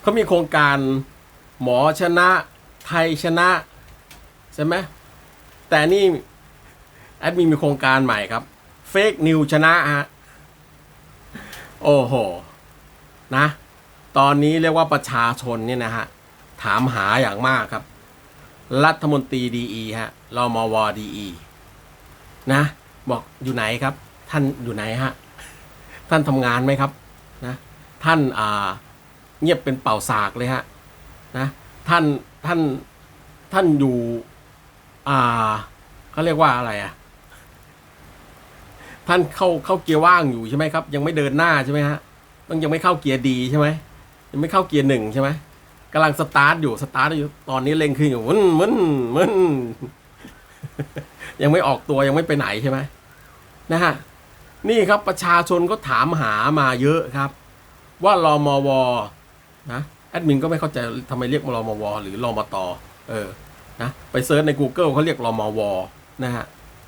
เขามีโครงการหมอชนะไทยชนะ ใช่ไหมแต่นี่ แอดมินมีโครงการใหม่ครับเฟกนิวชนะฮะโอ้โห นะ ตอนนี้เรียกว่าประชาชนเนี่ยนะฮะ ถามหาอย่างมากครับ รัฐมนตรีดีฮะรมวดีนะ บอกอยู่ไหนครับ ท่านอยู่ไหนฮะ ท่านทำงานไหมครับ นะ ท่านอ่า เงียบเป็นเป่าสากเลยฮะนะท่านท่านท่านอยู่ อ่าเขาเรียกว่าอะไรอะ ท่านเข้าเข้าเกียร์ว่างอยู่ใช่ไหมครับ ยังไม่เดินหน้าใช่ไหมฮะต้องยังไม่เข้าเกียร์ดีใช่ไหมยังไม่เข้าเกียร์หนึ่งใช่ไหมกำลังสตาร์ทอยู่สตาร์ทอยู่ตอนนี้เร่งขึ้นอยู่มึนมึนมึนยังไม่ออกตัวยังไม่ไปไหนใช่ไหมนะฮะนี่ครับประชาชนก็ถามหามาเยอะครับ ว่ารอมว นะแอดมินก็ไม่เข้าใจทำไมเรียกรอมวหรือรอมตเออนะไปเซิร์ชใน Google เขาเรียกรอมวนะฮะ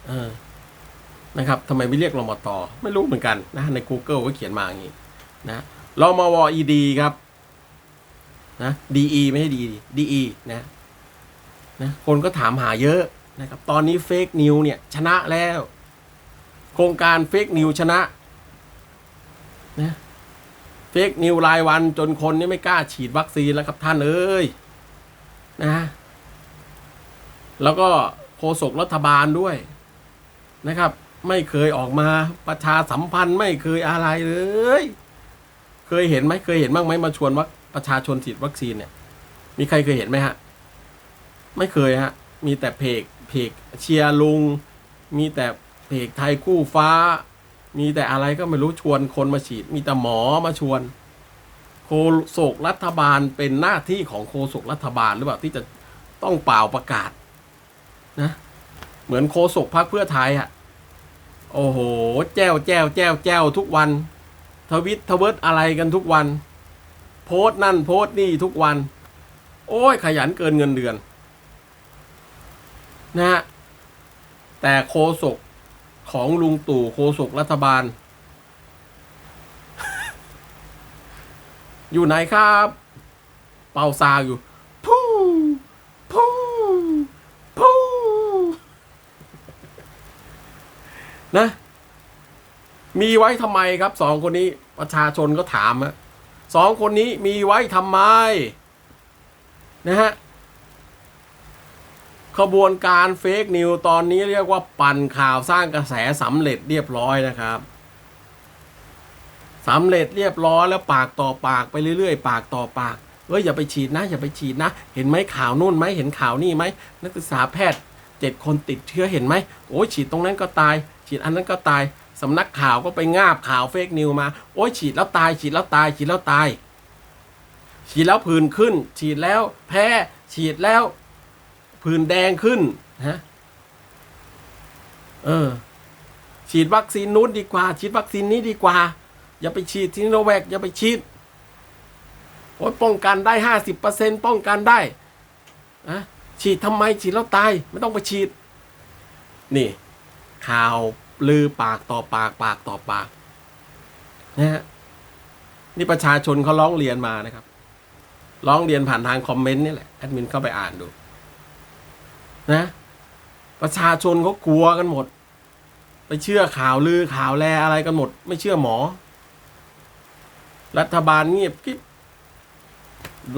เออนะครับทำไมไม่เรียกรอมตไม่รู้เหมือนกันนะใน Google ก็เขียนมาอย่างนี้นะรอมว ed ครับนะ de ไม่ใช่ d de นะนะคนก็ถามหาเยอะนะครับตอนนี้เฟกนิวเนี่ยชนะแล้ว โครงการเฟกนิวชนะนะ เฟกนิวรายวันจนคนนี่ไม่กล้าฉีดวัคซีนแล้วครับท่านเอ้ยนะ แล้วก็โฆษกรัฐบาลด้วยนะครับ ไม่เคยออกมาประชาสัมพันธ์ไม่เคยอะไรเลย เคยเห็นไหมเคยเห็นบ้างไหมมาชวนวัคประชาชนฉีดวัคซีนเนี่ย มีใครเคยเห็นไหมฮะ ไม่เคยฮะ มีแต่เพจเพจเชียร์ลุง มีแต่เพจไทยคู่ฟ้า มีแต่อะไรก็ไม่รู้ชวนคนมาฉีด มีแต่หมอมาชวนโฆษกรัฐบาลเป็นหน้าที่ของโฆษกรัฐบาลหรือเปล่าที่จะต้องเป่าประกาศนะ เหมือนโฆษกพรรคเพื่อไทยอะโอ้โห แจ้วแจ้วแจ้วแจ้วทุกวัน ทวิตทเวิร์ตอะไรกันทุกวัน โพสต์นั่นโพสต์นี่ทุกวัน โอ้ยขยันเกินเงินเดือน นะฮะแต่โคศก ของลุงตู่โคศกรัฐบาล อยู่ไหนครับ เป่าซาอยู่พูพูพูนะ มีไว้ทำไมครับสองคนนี้ประชาชนก็ถามอะสองคนนี้มีไว้ทำไม นะฮะ ขบวนการเฟกนิวตอนนี้เรียกว่าปั่นข่าวสร้างกระแสสำเร็จเรียบร้อยนะครับสำเร็จเรียบร้อยแล้วปากต่อปากไปเรื่อยๆ ปากต่อปากเฮ้ยอย่าไปฉีดนะ อย่าไปฉีดนะ เห็นไหมข่าวนู่นไหมเห็นข่าวนี่ไหมนักศึกษาแพทย์เจ็ดคนติดเชื้อเห็นไหมโอ้ยฉีดตรงนั้นก็ตาย ฉีดอันนั้นก็ตายสำนักข่าวก็ไปงาบข่าวเฟกนิวมา โอ้ยฉีดแล้วตาย ฉีดแล้วตาย ฉีดแล้วตาย ฉีดแล้วผื่นขึ้น ฉีดแล้วแพ้ฉีดแล้ว ผื่นแดงขึ้นฮะเออ ฉีดวัคซีนนู้นดีกว่า ฉีดวัคซีนนี้ดีกว่า อย่าไปฉีดซิโนแวคอย่าไปฉีดโอ้ยป้องกันได้ห้าสิบเปอร์เซ็นป้องกันได้อะฉีดทำไมฉีดแล้วตาย ไม่ต้องไปฉีด นี่ ข่าวลือปากต่อปากปากต่อปากนะฮะนี่ประชาชนเขาร้องเรียนมานะครับ ร้องเรียนผ่านทางคอมเมนต์นี่แหละแอดมินเข้าไปอ่านดู นะ ประชาชนเขากลัวกันหมด ไปเชื่อข่าวลือข่าวแลอะไรกันหมด ไม่เชื่อหมอ รัฐบาลเงียบกิ๊บ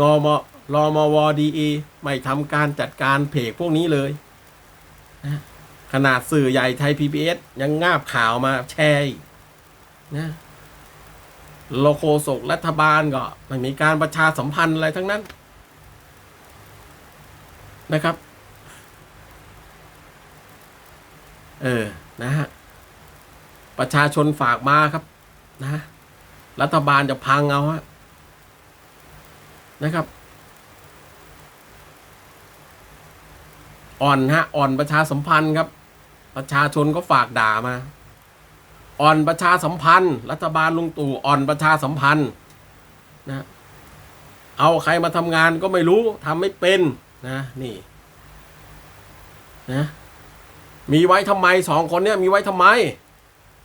รอมรอมวดีเอไม่ทำการจัดการเพจพวกนี้เลยนะขนาดสื่อใหญ่ไทย PBS ยังงาบข่าวมาแชร์นะโลโคศกรัฐบาลก็ไม่มีการประชาสัมพันธ์อะไรทั้งนั้นนะครับ เออนะฮะประชาชนฝากมาครับ นะ รัฐบาลจะพังเอาฮะนะครับ อ่อนฮะ อ่อนประชาสัมพันธ์ครับ ประชาชนก็ฝากด่ามา อ่อนประชาสัมพันธ์ รัฐบาลลุงตู่อ่อนประชาสัมพันธ์นะเอาใครมาทำงานก็ไม่รู้ทำไม่เป็นนะ นี่ นะ มีไว้ทำไมสองคนเนี้ยมีไว้ทำไม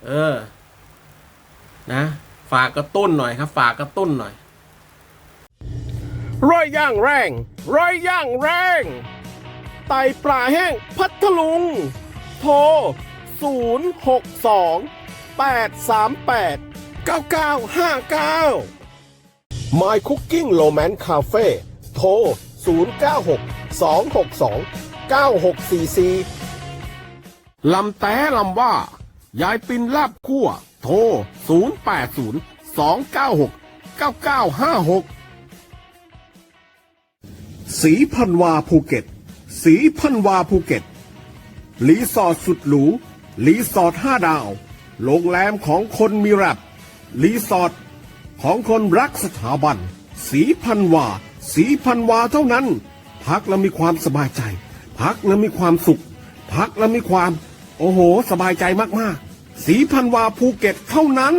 เออ นะ ฝากกระตุ้นหน่อยครับ ฝากกระตุ้นหน่อยร้อยย่างแรงร้อยย่างแรง ไตปลาแห้งพัทลุง โทร 062 838 9959 My Cooking Romance Cafe โทร 096 262 9644 ลำแต่ลำว่า ยายปินลาบคั่ว โทร 080 296 9956 สีพันวาภูเก็ต สีพันวาภูเก็ต รีสอร์ทสุดหรู รีสอร์ทห้าดาว โรงแรมของคนมีแรบรีสอร์ทของคนรักสถาบัน สีพันวา สีพันวาเท่านั้น พักแล้วมีความสบายใจ พักแล้วมีความสุข พักแล้วมีความ โอ้โห สบายใจมากๆ สีพันวาภูเก็ตเท่านั้น